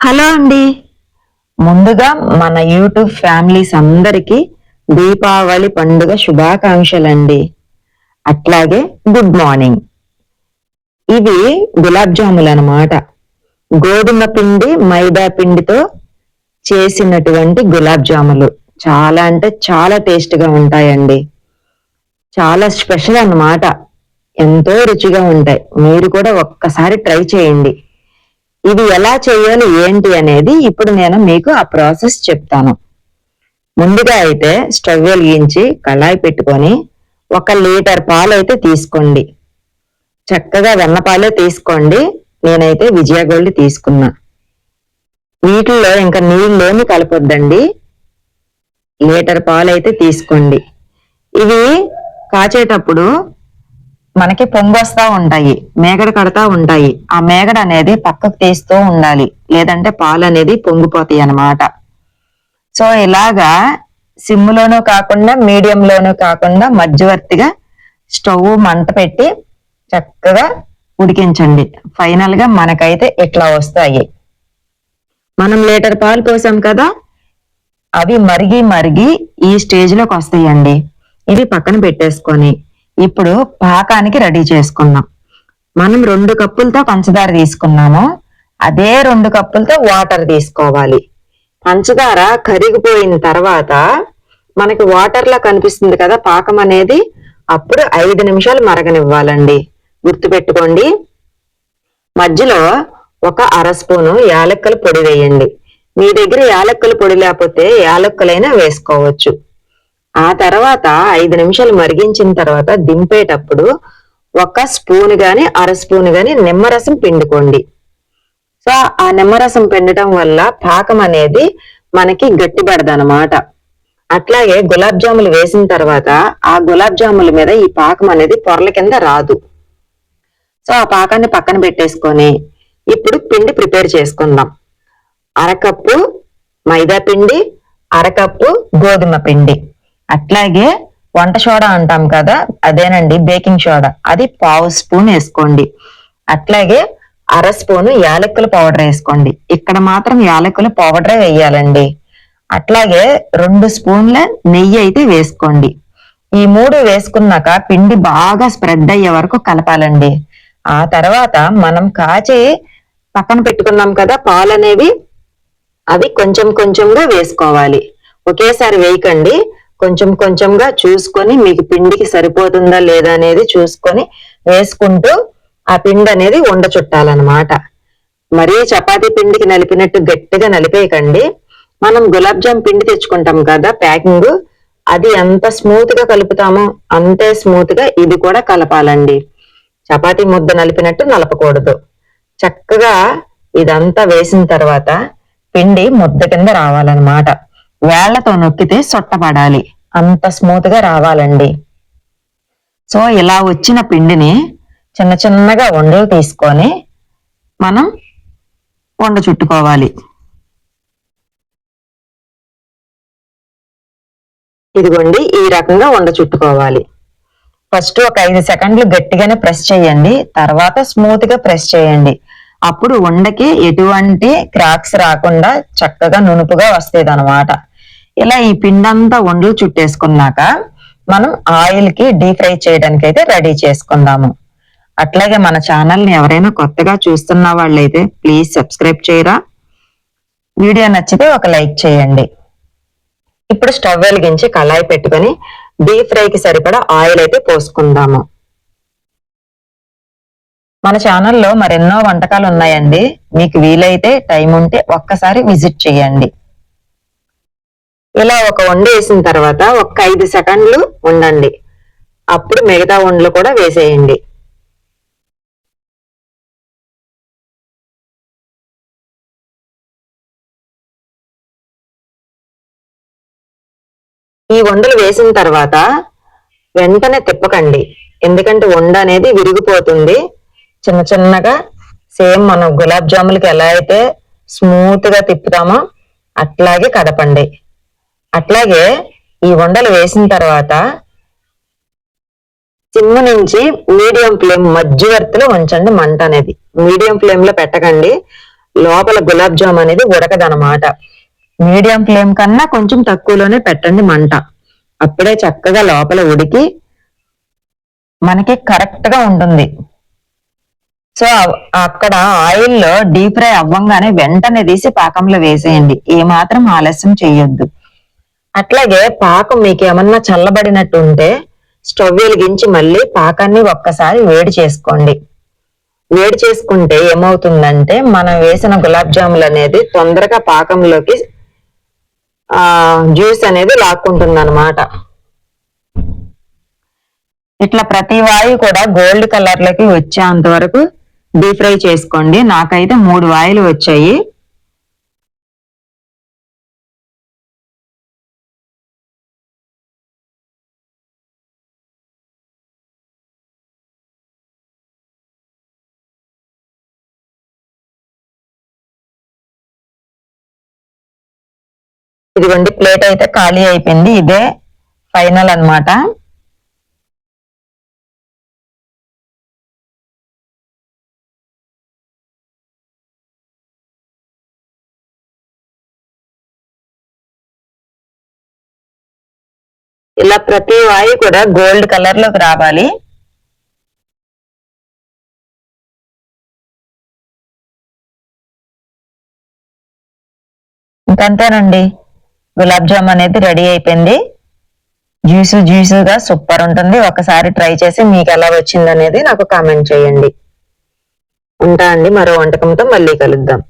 Hello అండి. ముందుగా మన యూట్యూబ్ ఫ్యామిలీస్ అందరికీ దీపావళి పండుగ శుభాకాంక్షలండి. అట్లాగే గుడ్ మార్నింగ్. ఇవి గులాబ్ జాములు అన్నమాట. గోధుమ పిండి మైదా పిండితో చేసినటువంటి గులాబ్ జాములు. చాలా అంటే చాలా టేస్ట్గా ఉంటాయండి. చాలా స్పెషల్ అన్నమాట. ఎంతో రుచిగా ఉంటాయి. మీరు కూడా ఒక్కసారి ట్రై చేయండి. ఇది ఎలా చేయాలి ఏంటి అనేది ఇప్పుడు నేను మీకు ఆ ప్రాసెస్ చెప్తాను. ముందుగా అయితే స్టవ్ వెలిగించి కళాయి పెట్టుకొని ఒక లీటర్ పాలు అయితే తీసుకోండి. చక్కగా వెన్నపాలే తీసుకోండి. నేనైతే విజయ గోల్డ్ తీసుకున్నా. వీటిల్లో ఇంకా నీళ్ళేమి కలపొద్దండి. లీటర్ పాలు అయితే తీసుకోండి. ఇవి కాచేటప్పుడు మనకి పొంగొస్తా ఉంటాయి మేగడ కడతా ఉంటాయి. ఆ మేగడ అనేది పక్కకు తీస్తూ ఉండాలి. లేదంటే పాలు అనేది పొంగిపోతాయి అన్నమాట. సో ఇలాగా సిమ్లోనూ కాకుండా మీడియంలోనూ కాకుండా మధ్యవర్తిగా స్టవ్ మంట పెట్టి చక్కగా ఉడికించండి. ఫైనల్గా మనకైతే ఇట్లా వస్తాయి. మనం లీటర్ పాలు పోసాం కదా అవి మరిగి మరిగి ఈ స్టేజ్లోకి వస్తాయండి. ఇవి పక్కన పెట్టేసుకొని ఇప్పుడు పాకానికి రెడీ చేసుకుందాం. మనం రెండు కప్పులతో పంచదార తీసుకున్నాము. అదే రెండు కప్పులతో వాటర్ తీసుకోవాలి. పంచదార కరిగిపోయిన తర్వాత మనకి వాటర్ లా కనిపిస్తుంది కదా పాకం అనేది. అప్పుడు ఐదు నిమిషాలు మరగనివ్వాలండి. గుర్తుపెట్టుకోండి. మధ్యలో ఒక అర స్పూను యాలక్కల పొడి వేయండి. మీ దగ్గర యాలక్కల పొడి లేకపోతే యాలక్కలైనా వేసుకోవచ్చు. ఆ తర్వాత ఐదు నిమిషాలు మరిగించిన తర్వాత దింపేటప్పుడు ఒక స్పూన్ గాని అర స్పూన్ గాని నిమ్మరసం పిండుకోండి. సో ఆ నిమ్మరసం పిండటం వల్ల పాకం అనేది మనకి గట్టిపడదనమాట. అట్లాగే గులాబ్ జాములు వేసిన తర్వాత ఆ గులాబ్ జాముల మీద ఈ పాకం అనేది పొరల కింద రాదు. సో ఆ పాకాన్ని పక్కన పెట్టేసుకొని ఇప్పుడు పిండి ప్రిపేర్ చేసుకుందాం. అరకప్పు మైదా పిండి అరకప్పు గోధుమ పిండి. అట్లాగే వంట సోడా అంటాం కదా అదేనండి బేకింగ్ సోడా. అది పావు స్పూన్ వేసుకోండి. అట్లాగే అర స్పూన్ యాలకుల పౌడర్ వేసుకోండి. ఇక్కడ మాత్రం యాలకుల పౌడరే వేయాలండి. అట్లాగే రెండు స్పూన్ల నెయ్యి అయితే వేసుకోండి. ఈ మూడు వేసుకున్నాక పిండి బాగా స్ప్రెడ్ అయ్యే వరకు కలపాలండి. ఆ తర్వాత మనం కాచి పక్కన పెట్టుకున్నాం కదా పాలు అనేవి అవి కొంచెం కొంచెంగా వేసుకోవాలి. ఒకేసారి వేయకండి. కొంచెం కొంచెంగా చూసుకొని మీకు పిండికి సరిపోతుందా లేదా అనేది చూసుకొని వేసుకుంటూ ఆ పిండి అనేది ఉండ చుట్టాలన్నమాట. మరీ చపాతీ పిండికి నలిపినట్టు గట్టిగా నలిపేయకండి. మనం గులాబ్ జామ్ పిండి తెచ్చుకుంటాం కదా ప్యాకింగ్. అది ఎంత స్మూత్గా కలుపుతామో అంతే స్మూత్గా ఇది కూడా కలపాలండి. చపాతీ ముద్ద నలిపినట్టు నలపకూడదు. చక్కగా ఇదంతా వేసిన తర్వాత పిండి ముద్ద కింద రావాలన్నమాట. వేళ్ళతో నొక్కితే సొట్టపడాలి. అంత స్మూత్గా రావాలండి. సో ఇలా వచ్చిన పిండిని చిన్న చిన్నగా ఉండలు తీసుకొని మనం వండ చుట్టుకోవాలి. ఇదిగోండి ఈ రకంగా వండ చుట్టుకోవాలి. ఫస్ట్ ఒక ఐదు సెకండ్లు గట్టిగానే ప్రెస్ చేయండి. తర్వాత స్మూత్గా ప్రెస్ చేయండి. అప్పుడు ఉండకి ఎటువంటి క్రాక్స్ రాకుండా చక్కగా నునుపుగా వస్తుంది అనమాట ఇలా ఈ పిండంతా ఒండ్లు చుట్టేసుకున్నాక మనం ఆయిల్కి డీప్ ఫ్రై చేయడానికి అయితే రెడీ చేసుకుందాము. అట్లాగే మన ఛానల్ని ఎవరైనా కొత్తగా చూస్తున్న వాళ్ళైతే ప్లీజ్ సబ్స్క్రైబ్ చేయరా. వీడియో నచ్చితే ఒక లైక్ చేయండి. ఇప్పుడు స్టవ్ వెలిగించి కళాయి పెట్టుకొని డీప్ ఫ్రైకి సరిపడా ఆయిల్ అయితే పోసుకుందాము. మన ఛానల్లో మరెన్నో వంటకాలు ఉన్నాయండి. మీకు వీలైతే టైం ఉంటే ఒక్కసారి విజిట్ చేయండి. ఇలా ఒక వండ వేసిన తర్వాత ఒక ఐదు సెకండ్లు ఉండండి. అప్పుడు మిగతా వండలు కూడా వేసేయండి. ఈ వండలు వేసిన తర్వాత వెంటనే తిప్పకండి. ఎందుకంటే వండ అనేది విరిగిపోతుంది. చిన్న చిన్నగా సేమ్ మనం గులాబ్ జాములకి ఎలా అయితే స్మూత్గా తిప్పుతామో అట్లాగే కదపండి. అట్లాగే ఈ ఉండలు వేసిన తర్వాత సిమ్ నుంచి మీడియం ఫ్లేమ్ మధ్యవర్తిలో ఉంచండి మంట అనేది. మీడియం ఫ్లేమ్లో పెట్టకండి. లోపల గులాబ్ జామ్ అనేది ఉడకదనమాట మీడియం ఫ్లేమ్ కన్నా కొంచెం తక్కువలోనే పెట్టండి మంట. అప్పుడే చక్కగా లోపల ఉడికి మనకి కరెక్ట్గా ఉంటుంది. సో అక్కడ ఆయిల్లో డీప్ ఫ్రై అవ్వంగానే వెంటనే తీసి పాకంలో వేసేయండి. ఏ మాత్రం ఆలస్యం చేయొద్దు. అట్లాగే పాకం మీకు ఏమన్నా చల్లబడినట్టు ఉంటే స్టవ్ వెలిగించి మళ్ళీ పాకాన్ని ఒక్కసారి వేడి చేసుకోండి. వేడి చేసుకుంటే ఏమవుతుందంటే మనం వేసిన గులాబ్ జాములు అనేది తొందరగా పాకంలోకి ఆ జ్యూస్ అనేది లాక్కుంటుంది అనమాట ఇట్లా ప్రతి వాయు కూడా గోల్డ్ కలర్లోకి వచ్చేంత వరకు డీప్ ఫ్రై చేసుకోండి. నాకైతే మూడు వాయులు వచ్చాయి. ఇదిగోండి ప్లేట్ అయితే ఖాళీ అయిపోయింది. ఇదే ఫైనల్ అన్నమాట. ఇలా ప్రతి వాయి కూడా గోల్డ్ కలర్లోకి రావాలి. ఇంకంతేనండి. గులాబ్ జామ్ అనేది రెడీ అయిపోయింది. జ్యూసు జ్యూసుగా సూపర్ ఉంటుంది. ఒకసారి ట్రై చేసి మీకు ఎలా వచ్చింది అనేది నాకు కామెంట్ చేయండి. ఉంటా అండి మరో వంటకంతో మళ్ళీ కలుద్దాం.